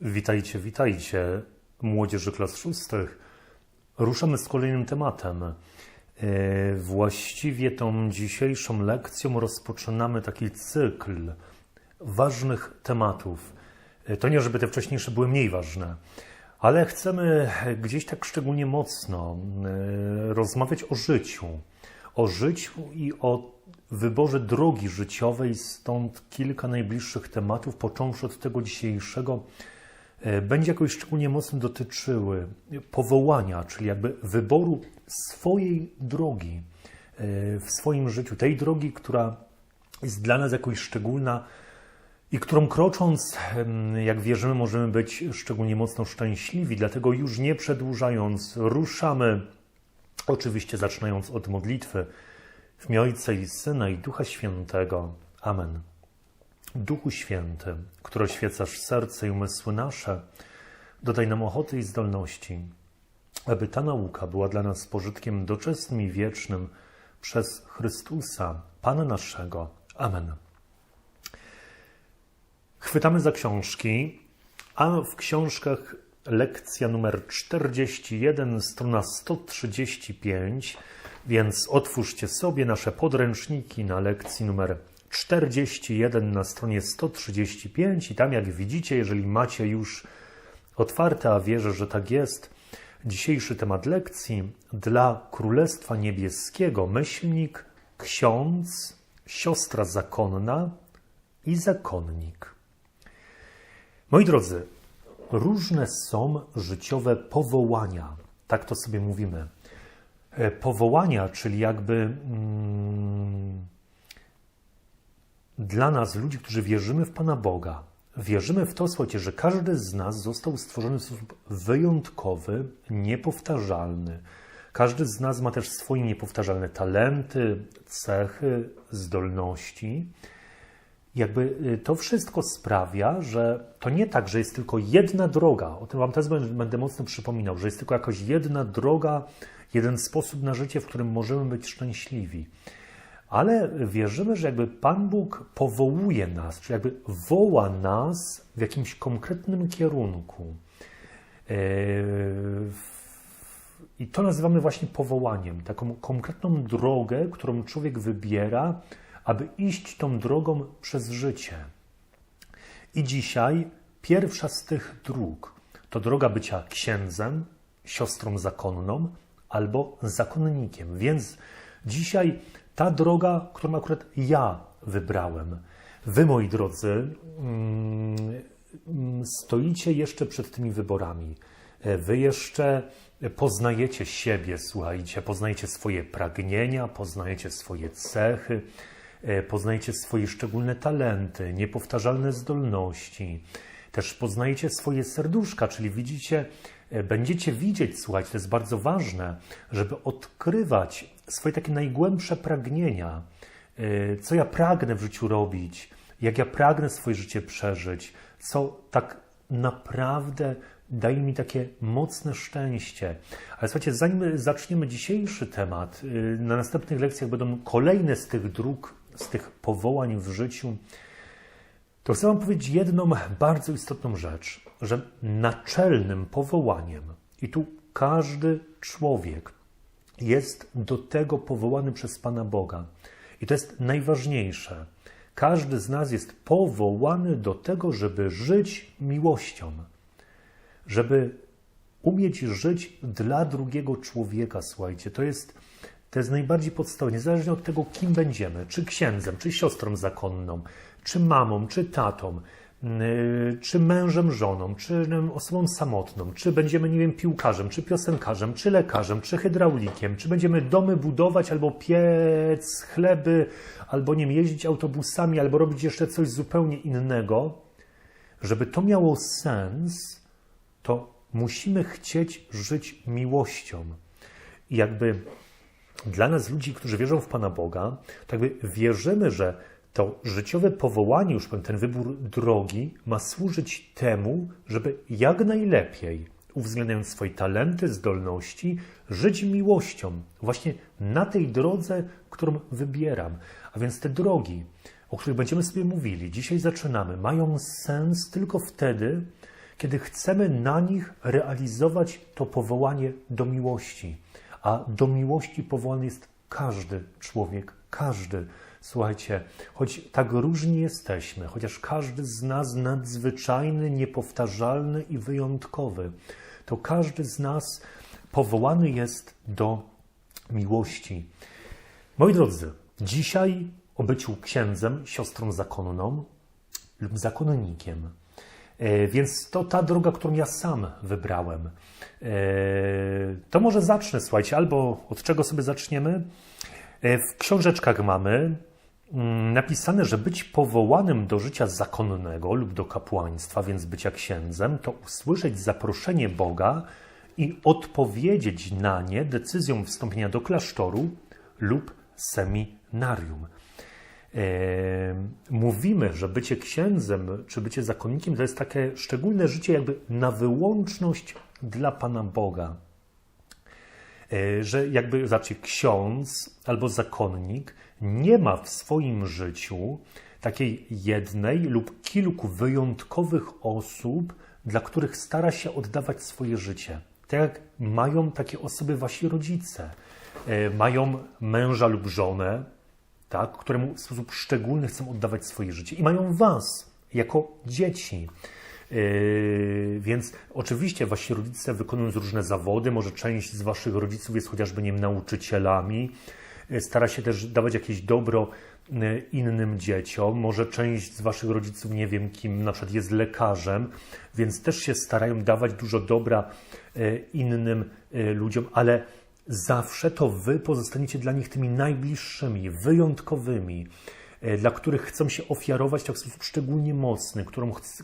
Witajcie, witajcie, młodzieży klas szóstych. Ruszamy z kolejnym tematem. E, Właściwie tą dzisiejszą lekcją rozpoczynamy taki cykl ważnych tematów. E, To nie, żeby te wcześniejsze były mniej ważne, ale chcemy gdzieś tak szczególnie mocno e, rozmawiać o życiu. O życiu i o wyborze drogi życiowej, stąd kilka najbliższych tematów, począwszy od tego dzisiejszego, będzie jakoś szczególnie mocno dotyczyły powołania, czyli jakby wyboru swojej drogi e, w swoim życiu, tej drogi, która jest dla nas jakoś szczególna i którą krocząc, jak wierzymy, możemy być szczególnie mocno szczęśliwi. Dlatego już nie przedłużając, ruszamy, oczywiście zaczynając od modlitwy w imię Ojca i Syna i Ducha Świętego. Amen. Duchu Święty, który oświecasz serce i umysły nasze, dodaj nam ochoty i zdolności, aby ta nauka była dla nas pożytkiem doczesnym i wiecznym przez Chrystusa, Pana naszego. Amen. Chwytamy za książki, a w książkach lekcja numer 41, strona 135, więc otwórzcie sobie nasze podręczniki na lekcji numer 41 na stronie 135 i tam jak widzicie, jeżeli macie już otwarte, a wierzę, że tak jest, dzisiejszy temat lekcji dla Królestwa Niebieskiego myślnik, ksiądz, siostra zakonna i zakonnik. Moi drodzy, różne są życiowe powołania, tak to sobie mówimy. E, Powołania, czyli jakby mm, dla nas, ludzi, którzy wierzymy w Pana Boga, wierzymy w to, słuchajcie, że każdy z nas został stworzony w sposób wyjątkowy, niepowtarzalny. Każdy z nas ma też swoje niepowtarzalne talenty, cechy, zdolności jakby y, to wszystko sprawia, że to nie tak, że jest tylko jedna droga. O tym Wam będę, będę mocno przypominał, że jest tylko jakaś jedna droga, jeden sposób na życie, w którym możemy być szczęśliwi. Ale wierzymy, że jakby Pan Bóg powołuje nas, czy jakby woła nas w jakimś konkretnym kierunku. Yy, I to nazywamy właśnie powołaniem, taką konkretną drogę, którą człowiek wybiera, aby iść tą drogą przez życie. I dzisiaj pierwsza z tych dróg to droga bycia księdzem, siostrą zakonną albo zakonnikiem. Więc dzisiaj ta droga, którą akurat ja wybrałem. Wy, moi drodzy, mm, mm, stoicie jeszcze przed tymi wyborami. E, Wy jeszcze poznajecie siebie, słuchajcie, poznajecie swoje pragnienia, poznajecie swoje cechy, e, poznajecie swoje szczególne talenty, niepowtarzalne zdolności. Też poznajecie swoje serduszka, czyli widzicie, e, będziecie widzieć, słuchajcie, to jest bardzo ważne, żeby odkrywać swoje takie najgłębsze pragnienia. E, Co ja pragnę w życiu robić, jak ja pragnę swoje życie przeżyć, co tak naprawdę daje mi takie mocne szczęście. Ale słuchajcie, zanim zaczniemy dzisiejszy temat, y, na następnych lekcjach będą kolejne z tych dróg, z tych powołań w życiu, to chcę Wam powiedzieć jedną bardzo istotną rzecz, że naczelnym powołaniem, i tu każdy człowiek jest do tego powołany przez Pana Boga, i to jest najważniejsze. Każdy z nas jest powołany do tego, żeby żyć miłością żeby umieć żyć dla drugiego człowieka, słuchajcie, to jest, to jest najbardziej podstawowe, niezależnie od tego, kim będziemy, czy księdzem, czy siostrą zakonną, czy mamą, czy tatą, czy mężem, żoną, czy osobą samotną, czy będziemy, nie wiem, piłkarzem, czy piosenkarzem, czy lekarzem, czy hydraulikiem, czy będziemy domy budować, albo piec chleby, albo nie wiem, jeździć autobusami, albo robić jeszcze coś zupełnie innego, żeby to miało sens, to musimy chcieć żyć miłością. I jakby dla nas, ludzi, którzy wierzą w Pana Boga, to jakby wierzymy, że to życiowe powołanie, już powiem, ten wybór drogi ma służyć temu, żeby jak najlepiej, uwzględniając swoje talenty, zdolności, żyć miłością właśnie na tej drodze, którą wybieram. A więc te drogi, o których będziemy sobie mówili, dzisiaj zaczynamy, mają sens tylko wtedy, kiedy chcemy na nich realizować to powołanie do miłości. A do miłości powołany jest każdy człowiek, każdy. Słuchajcie, choć tak różni jesteśmy, chociaż każdy z nas nadzwyczajny, niepowtarzalny i wyjątkowy, to każdy z nas powołany jest do miłości. Moi drodzy, dzisiaj o byciu księdzem, siostrą zakonną lub zakonnikiem. E, więc to ta droga, którą ja sam wybrałem. E, to może zacznę, słuchajcie, albo od czego sobie zaczniemy? E, w książeczkach mamy mm, napisane, że być powołanym do życia zakonnego lub do kapłaństwa, więc bycia księdzem, to usłyszeć zaproszenie Boga i odpowiedzieć na nie decyzją wstąpienia do klasztoru lub seminarium. Mówimy, że bycie księdzem czy bycie zakonnikiem to jest takie szczególne życie, jakby na wyłączność dla Pana Boga. E, że jakby, znaczy, ksiądz albo zakonnik nie ma w swoim życiu takiej jednej lub kilku wyjątkowych osób, dla których stara się oddawać swoje życie. Tak jak mają takie osoby wasi rodzice. E, mają męża lub żonę, tak, któremu w sposób szczególny chcą oddawać swoje życie. I mają was jako dzieci. Yy, więc oczywiście wasi rodzice wykonują różne zawody, może część z waszych rodziców jest chociażby nie wiem, nauczycielami, yy, stara się też dawać jakieś dobro yy, innym dzieciom, może część z waszych rodziców nie wiem kim, na przykład jest lekarzem, więc też się starają dawać dużo dobra innym ludziom, ale zawsze to wy pozostaniecie dla nich tymi najbliższymi, wyjątkowymi, dla których chcą się ofiarować tak w sposób szczególnie mocny,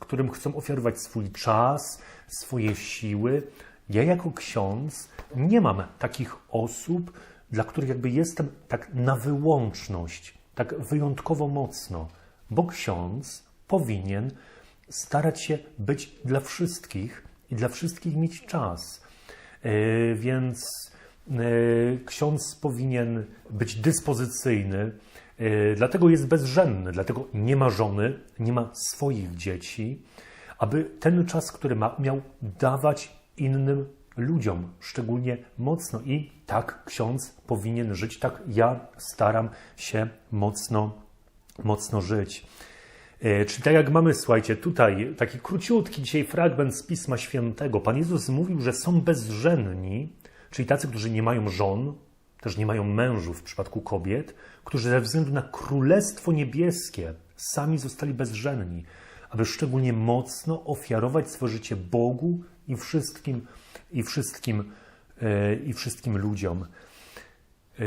którym, chcą ofiarować swój czas, swoje siły. Ja jako ksiądz nie mam takich osób, dla których jakby jestem tak na wyłączność, tak wyjątkowo mocno, bo ksiądz powinien starać się być dla wszystkich i dla wszystkich mieć czas. Yy, więc E, ksiądz powinien być dyspozycyjny, e, dlatego jest bezrzędny, dlatego nie ma żony, nie ma swoich dzieci, aby ten czas, który ma, miał dawać innym ludziom, szczególnie mocno. I tak ksiądz powinien żyć, tak ja staram się mocno, mocno żyć. E, Czyli tak jak mamy, słuchajcie, tutaj taki króciutki dzisiaj fragment z Pisma Świętego. Pan Jezus mówił, że są bezrzędni, Czyli tacy, którzy nie mają żon, też nie mają mężów w przypadku kobiet, którzy ze względu na Królestwo Niebieskie sami zostali bezżenni, aby szczególnie mocno ofiarować swoje życie Bogu i wszystkim, i wszystkim, e, i wszystkim ludziom. E,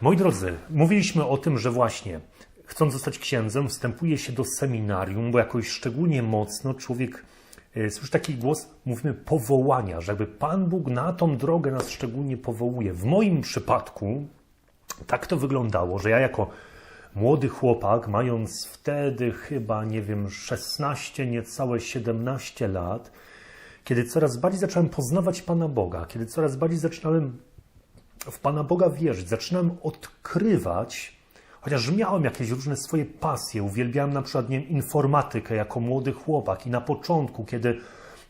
moi drodzy, mówiliśmy o tym, że właśnie chcąc zostać księdzem, wstępuje się do seminarium, bo jakoś szczególnie mocno człowiek słyszę taki głos, mówimy, powołania, że jakby Pan Bóg na tą drogę nas szczególnie powołuje. W moim przypadku tak to wyglądało, że ja jako młody chłopak, mając wtedy chyba, nie wiem, 16, niecałe 17 lat, kiedy coraz bardziej zacząłem poznawać Pana Boga, kiedy coraz bardziej zaczynałem w Pana Boga wierzyć, zaczynałem odkrywać, Chociaż miałem jakieś różne swoje pasje, uwielbiałem na przykład nie wiem, informatykę jako młody chłopak i na początku, kiedy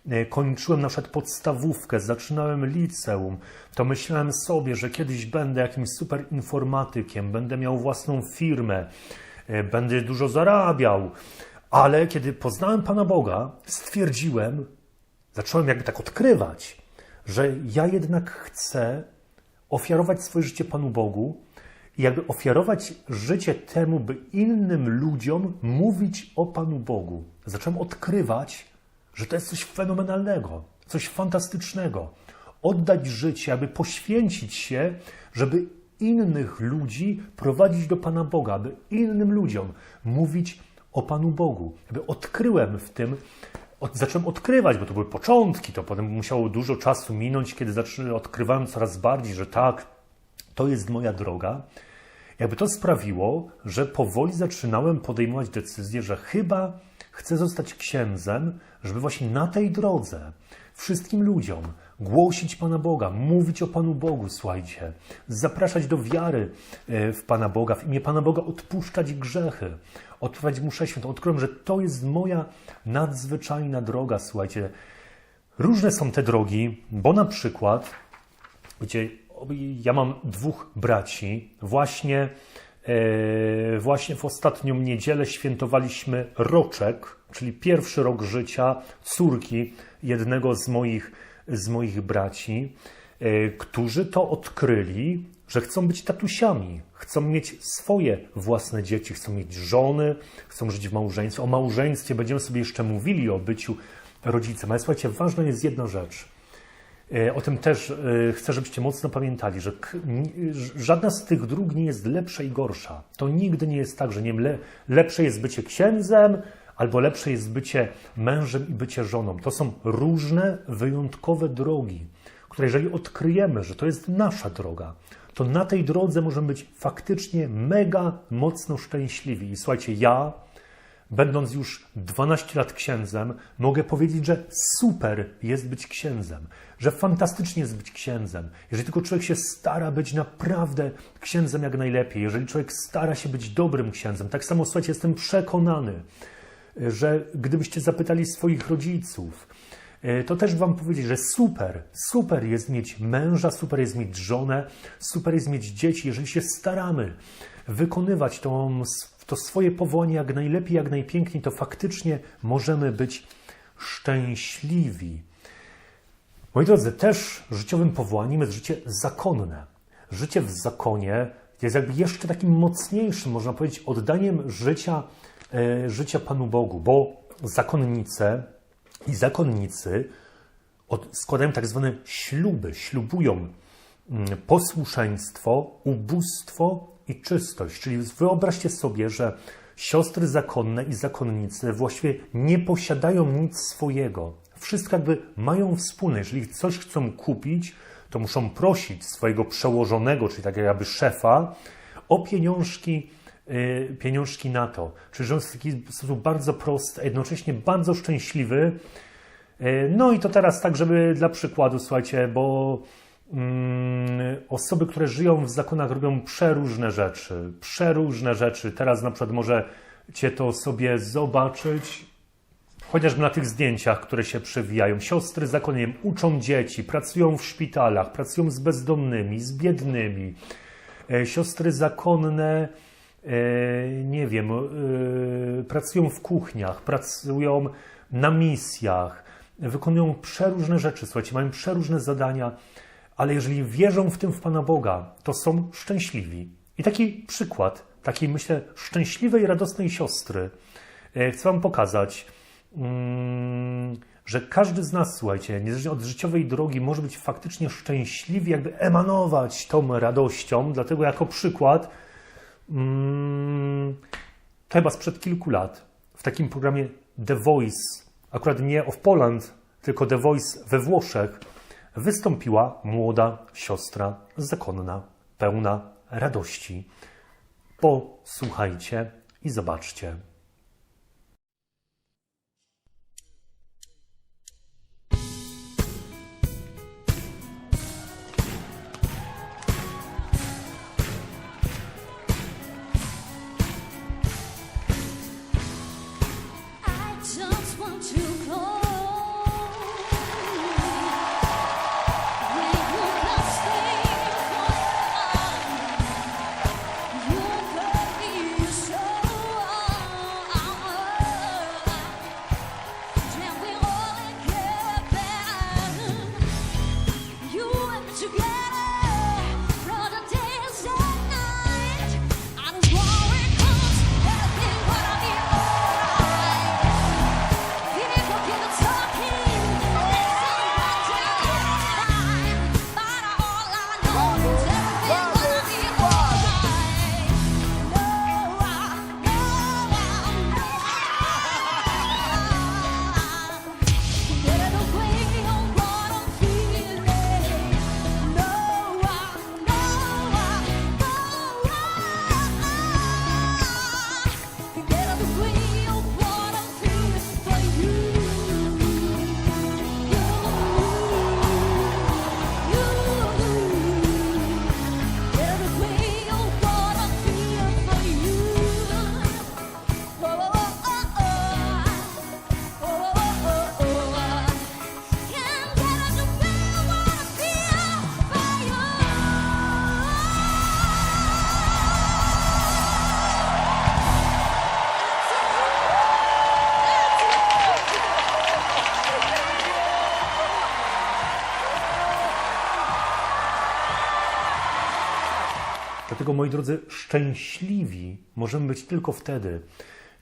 e, kończyłem na przykład podstawówkę, zaczynałem liceum, to myślałem sobie, że kiedyś będę jakimś super informatykiem, będę miał własną firmę, e, będę dużo zarabiał. Ale kiedy poznałem Pana Boga, stwierdziłem, zacząłem jakby tak odkrywać, że ja jednak chcę ofiarować swoje życie Panu Bogu, i jakby ofiarować życie temu, by innym ludziom mówić o Panu Bogu. Zacząłem odkrywać, że to jest coś fenomenalnego, coś fantastycznego. Oddać życie, aby poświęcić się, żeby innych ludzi prowadzić do Pana Boga, aby innym ludziom mówić o Panu Bogu. Jakby odkryłem w tym, od, zacząłem odkrywać, bo to były początki, to potem musiało dużo czasu minąć, kiedy zaczynałem, odkrywałem coraz bardziej, że tak, to jest moja droga. Jakby to sprawiło, że powoli zaczynałem podejmować decyzję, że chyba Chcę zostać księdzem, żeby właśnie na tej drodze wszystkim ludziom głosić Pana Boga, mówić o Panu Bogu, słuchajcie, zapraszać do wiary e, w Pana Boga, w imię Pana Boga odpuszczać grzechy, odprawiać mszę świętą. Odkryłem, że to jest moja nadzwyczajna droga, słuchajcie. Różne są te drogi, bo na przykład, wiecie, ja mam dwóch braci, właśnie E, właśnie w ostatnią niedzielę świętowaliśmy roczek, czyli pierwszy rok życia córki jednego z moich, z moich braci, e, którzy to odkryli, że chcą być tatusiami, chcą mieć swoje własne dzieci, chcą mieć żony, chcą żyć w małżeństwie. O małżeństwie będziemy sobie jeszcze mówili o byciu rodzicem. Ale słuchajcie, ważna jest jedna rzecz – o tym też e, chcę, żebyście mocno pamiętali, że żadna z tych dróg nie jest lepsza i gorsza. To nigdy nie jest tak, że nie wiem, lepsze jest bycie księdzem, albo lepsze jest bycie mężem i bycie żoną. To są różne, wyjątkowe drogi, które jeżeli odkryjemy, że to jest nasza droga, to na tej drodze możemy być faktycznie mega mocno szczęśliwi. I słuchajcie, ja będąc już 12 lat księdzem, mogę powiedzieć, że super jest być księdzem, że fantastycznie jest być księdzem. Jeżeli tylko człowiek się stara być naprawdę księdzem jak najlepiej, jeżeli człowiek stara się być dobrym księdzem, tak samo słuchajcie, jestem przekonany, że gdybyście zapytali swoich rodziców, e, to też Wam powiedzieć, że super, super jest mieć męża, super jest mieć żonę, super jest mieć dzieci, jeżeli się staramy wykonywać tą to swoje powołanie jak najlepiej, jak najpiękniej, to faktycznie możemy być szczęśliwi. Moi drodzy, też życiowym powołaniem jest życie zakonne. Życie w zakonie jest jakby jeszcze takim mocniejszym, można powiedzieć, oddaniem życia, e, życia Panu Bogu, bo zakonnice i zakonnicy składają tak zwane śluby, ślubują posłuszeństwo, ubóstwo i czystość. Czyli wyobraźcie sobie, że siostry zakonne i zakonnicy właściwie nie posiadają nic swojego. Wszystko jakby mają wspólne. Jeżeli coś chcą kupić, to muszą prosić swojego przełożonego, czyli tak jakby szefa, o pieniążki, yy, pieniążki na to. Czyli żyją w taki sposób bardzo prosty, a jednocześnie bardzo szczęśliwy. Yy, no i to teraz tak, żeby dla przykładu, słuchajcie, bo Mm, osoby, które żyją w zakonach, robią przeróżne rzeczy. Przeróżne rzeczy. Teraz na przykład możecie to sobie zobaczyć, chociażby na tych zdjęciach, które się przewijają. Siostry zakoniem uczą dzieci, pracują w szpitalach, pracują z bezdomnymi, z biednymi. E, siostry zakonne, e, nie wiem, e, pracują w kuchniach, pracują na misjach, wykonują przeróżne rzeczy, słuchajcie, mają przeróżne zadania ale jeżeli wierzą w tym w Pana Boga, to są szczęśliwi. I taki przykład takiej, myślę, szczęśliwej, radosnej siostry e, chcę Wam pokazać, mm, że każdy z nas, słuchajcie, niezależnie od życiowej drogi, może być faktycznie szczęśliwy, jakby emanować tą radością. Dlatego, jako przykład, mm, to chyba sprzed kilku lat, w takim programie The Voice, akurat nie of Poland, tylko The Voice we Włoszech, wystąpiła młoda siostra zakonna, pełna radości. Posłuchajcie i zobaczcie. Moi drodzy, szczęśliwi możemy być tylko wtedy,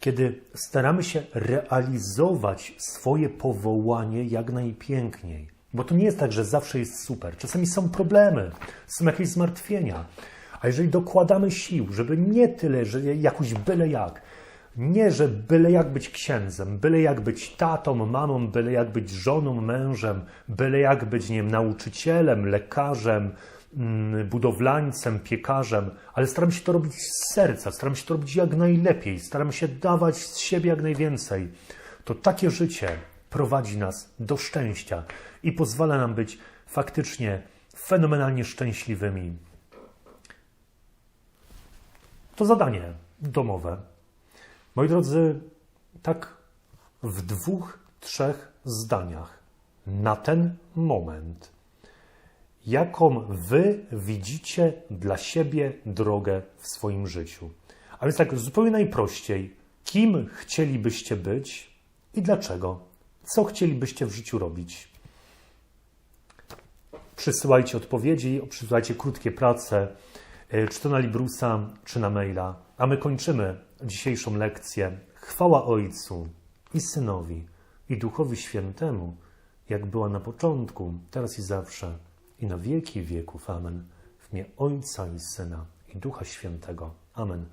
kiedy staramy się realizować swoje powołanie jak najpiękniej. Bo to nie jest tak, że zawsze jest super. Czasami są problemy, są jakieś zmartwienia. A jeżeli dokładamy sił, żeby nie tyle, że jakoś byle jak, nie, że byle jak być księdzem, byle jak być tatą, mamą, byle jak być żoną, mężem, byle jak być, nie wiem, nauczycielem, lekarzem, budowlańcem, piekarzem, ale staramy się to robić z serca, staramy się to robić jak najlepiej, staramy się dawać z siebie jak najwięcej. To takie życie prowadzi nas do szczęścia i pozwala nam być faktycznie fenomenalnie szczęśliwymi. To zadanie domowe. Moi drodzy, tak w dwóch, trzech zdaniach na ten moment, jaką wy widzicie dla siebie drogę w swoim życiu. A więc tak zupełnie najprościej, kim chcielibyście być i dlaczego? Co chcielibyście w życiu robić? Przysyłajcie odpowiedzi, przysyłajcie krótkie prace, y, czy to na Librusa, czy na maila. A my kończymy dzisiejszą lekcję. Chwała Ojcu i Synowi i Duchowi Świętemu, jak była na początku, teraz i zawsze, i na wieki wieków. Amen. W imię Ojca i Syna i Ducha Świętego. Amen.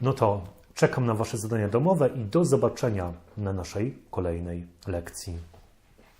No to czekam na Wasze zadania domowe i do zobaczenia na naszej kolejnej lekcji.